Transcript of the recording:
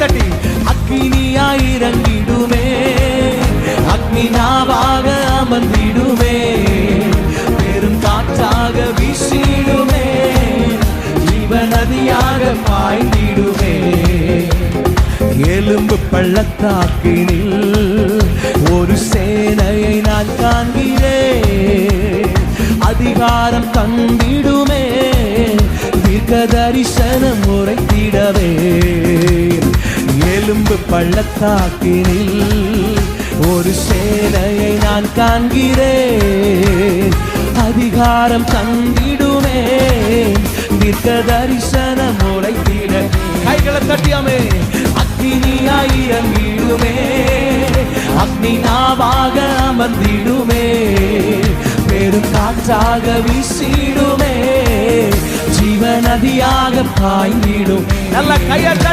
தட்டி அக்னியா இறங்கிடுமே அக்னி நாவாக அமர்ந்திடுமே. பெரும் காற்றாக வீசிடுமே. ஜீவ நதியாக பாய்ந்திடுமே. எலும்பு பள்ளத்தாக்கினில் ஒரு சேனையை நான் காண்கிறேன். அதிகாரம் தந்திடுமே. தீர்க்க தரிசனம் உரைத்திடவே. எலும்பு பள்ளத்தாக்கினில் ஒரு சேனையை நான் காண்கிறேன். அதிகாரம் தந்திடுமே. தீர்க்க தரிசனம் உரைத்திட கைகளை தட்டியாமே அக்னியாயிரங்கிடுமே அக்னி நாவாக அமர்ந்திடுமே. பெரும் காற்றாக வீசிடுமே. ஜீவ நதியாக பாய்ந்திடும். நல்ல கையை தட்டியாமே